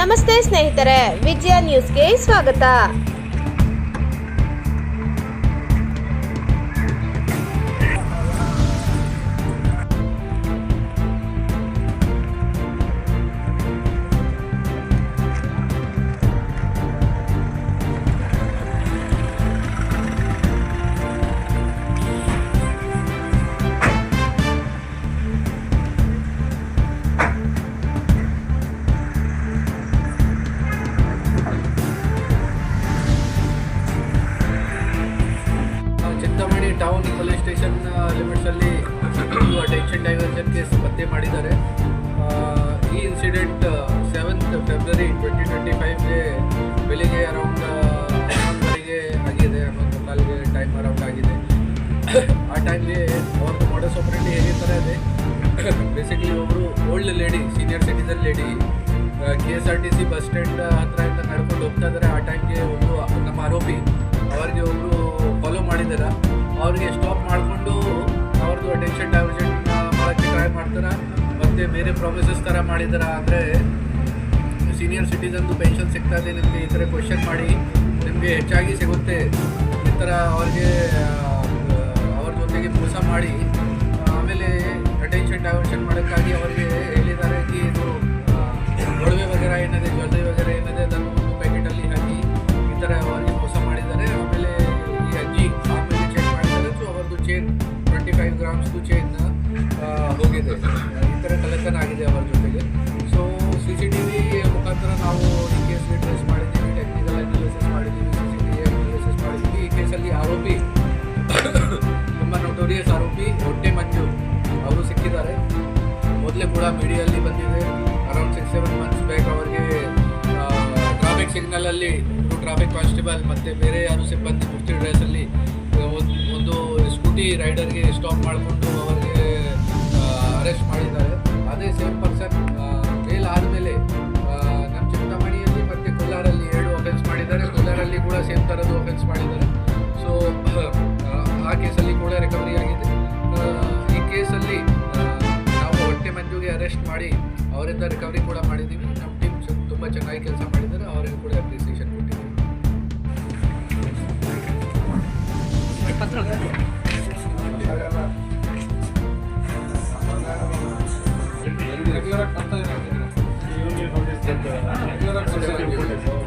ನಮಸ್ತೆ ಸ್ನೇಹಿತರೆ ವಿಜಯ ನ್ಯೂಸ್ಗೆ ಸ್ವಾಗತ. ಟೌನ್ ಪೊಲೀಸ್ ಸ್ಟೇಷನ್ ಲಿಮಿಟ್ಸಲ್ಲಿ ಅಟೆನ್ಷನ್ ಡೈವರ್ಷನ್ ಕೇಸ್ ಪತ್ತೆ ಮಾಡಿದ್ದಾರೆ. ಈ incident seventh February twenty twenty ಫೈವ್ಗೆ ಬೆಳಿಗ್ಗೆ ಅರೌಂಡ್ ಹನ್ನೊಂದುವರೆಗೆ ಆಗಿದೆ. ಹನ್ನೊಂದು ಕಾಲಿಗೆ ಟೈಮ್ ಅರೌಂಡ್ ಆಗಿದೆ. ಆ ಟೈಮ್ಗೆ ಅವ್ರದ್ದು ಮಾಡಸ್ ಆಪರೇಟಿ ಹೇಗಿರ್ತಾರೆ ಅದೇ ಬೇಸಿಕಲಿ ಒಬ್ಬರು old lady senior citizen lady K S R T C bus stand ಹತ್ರದಿಂದ ನಡ್ಕೊಂಡು ಹೋಗ್ತಾ ಇದ್ದಾರೆ. ಆ ಟೈಮ್ಗೆ ಒಬ್ಬರು ನಮ್ಮ ಆರೋಪಿ, ಅವರಿಗೆ ಒಬ್ಬರು ಫಾಲೋ ಮಾಡಿದಾರ ಅವ್ರಿಗೆ ಸ್ಟಾಪ್ ಮಾಡಿಕೊಂಡು ಅವ್ರದ್ದು ಅಟೆನ್ಷನ್ ಡೈವರ್ಷನ್ ಮಾಡೋಕ್ಕೆ ಟ್ರೈ ಮಾಡ್ತಾರೆ? ಮತ್ತು ಬೇರೆ ಪ್ರಾಮಿಸಸ್ ಥರ ಮಾಡಿದಾರ? ಅಂದರೆ ಸೀನಿಯರ್ ಸಿಟಿಸನ್ದು ಪೆನ್ಷನ್ ಸಿಗ್ತಾ ಇದೆ, ನಿಮಗೆ ಈ ಥರ ಕ್ವಶನ್ ಮಾಡಿ, ನಿಮಗೆ ಹೆಚ್ಚಾಗಿ ಸಿಗುತ್ತೆ. ಈ ಥರ ಅವ್ರಿಗೆ ಅವ್ರ ಜೊತೆಗೆ ಮೋಸ ಮಾಡಿ, ಆಮೇಲೆ ಅಟೆನ್ಷನ್ ಡೈವರ್ಷನ್ ಮಾಡೋಕ್ಕಾಗಿ ಅವರಿಗೆ ಟ್ವೆಂಟಿ ಫೈವ್ ಗ್ರಾಮ್ಸ್ ಚೇನ್ ಹೋಗಿದೆ. ಈ ಥರ ಕಲೆಕ್ಷನ್ ಆಗಿದೆ ಅವರ ಜೊತೆಗೆ. So C C T V ಮುಖಾಂತರ ನಾವು ಈ ಕೇಸ್ಗೆ ಟ್ರೇಸ್ ಮಾಡಿದ್ದೀವಿ. ಟೆಕ್ನಿಕಲ್ ಅನಾಲಿಸಿಸ್ ಮಾಡಿದ್ದೀವಿ. C C T V analysis ಮಾಡಿದ್ದೀವಿ. ಈ ಕೇಸಲ್ಲಿ ಆರೋಪಿ, ತುಂಬ ನೋಟೋರಿಯಸ್ ಆರೋಪಿ, ಹೊಟ್ಟೆ ಮಂಜು. ಅವರು ಸಿಕ್ಕಿದ್ದಾರೆ. ಮೊದಲೇ ಕೂಡ ಮೀಡಿಯಲ್ಲಿ ಬಂದಿದೆ. Around six seven months back ಅವರಿಗೆ ಟ್ರಾಫಿಕ್ ಸಿಗ್ನಲಲ್ಲಿ ಟ್ರಾಫಿಕ್ ಕಾನ್ಸ್ಟೇಬಲ್ ಮತ್ತು ಬೇರೆ ಯಾರು ಸಿಬ್ಬಂದಿ ಮುಷ್ಟಿ ಡ್ರೆಸ್ಸಲ್ಲಿ ಒಂದು ಸ್ಕೂಟಿ ರೈಡರ್ಗೆ ಸ್ಟಾಪ್ ಮಾಡಿಕೊಂಡು ಅವರಿಗೆ ಅರೆಸ್ಟ್ ಮಾಡಿದ್ದಾರೆ. ಅದೇ ಸೇಮ್ ಪರ್ಸನ್ ಬೇಲ್ ಆದಮೇಲೆ ನಮ್ಮ ಚಿಂತಾಮಣಿಯಲ್ಲಿ ಮತ್ತು ಕೋಲಾರಲ್ಲಿ ಎರಡು ಅಫೆನ್ಸ್ ಮಾಡಿದ್ದಾರೆ. ಕೋಲಾರಲ್ಲಿ ಕೂಡ ಸೇಮ್ ಥರದ್ದು ಅಫೆನ್ಸ್ ಮಾಡಿದ್ದಾರೆ. ಸೊ ಆ ಕೇಸಲ್ಲಿ ಕೂಡ ರಿಕವರಿ ಆಗಿದೆ. ಈ ಕೇಸಲ್ಲಿ ನಾವು ಹೊಟ್ಟೆ ಮಂಜುಗೆ ಅರೆಸ್ಟ್ ಮಾಡಿ, ಅವರಿಂದ ರಿಕವರಿ ಕೂಡ ಮಾಡಿದ್ದೀವಿ. ನಮ್ಮ ಟೀಮ್ ತುಂಬ ಚೆನ್ನಾಗಿ ಕೆಲಸ ಮಾಡಿದ್ದಾರೆ. ಅವರಿಗೂ ಕೂಡ ಅಪ್ರಿಸಿಯೇಷನ್ ರೆಗ್ಯುಲರ್ ಆಗಿ ಕಲ್ತಾ ಇರೋದು ರೆಗ್ಯುಲರ್ ಆಗಿ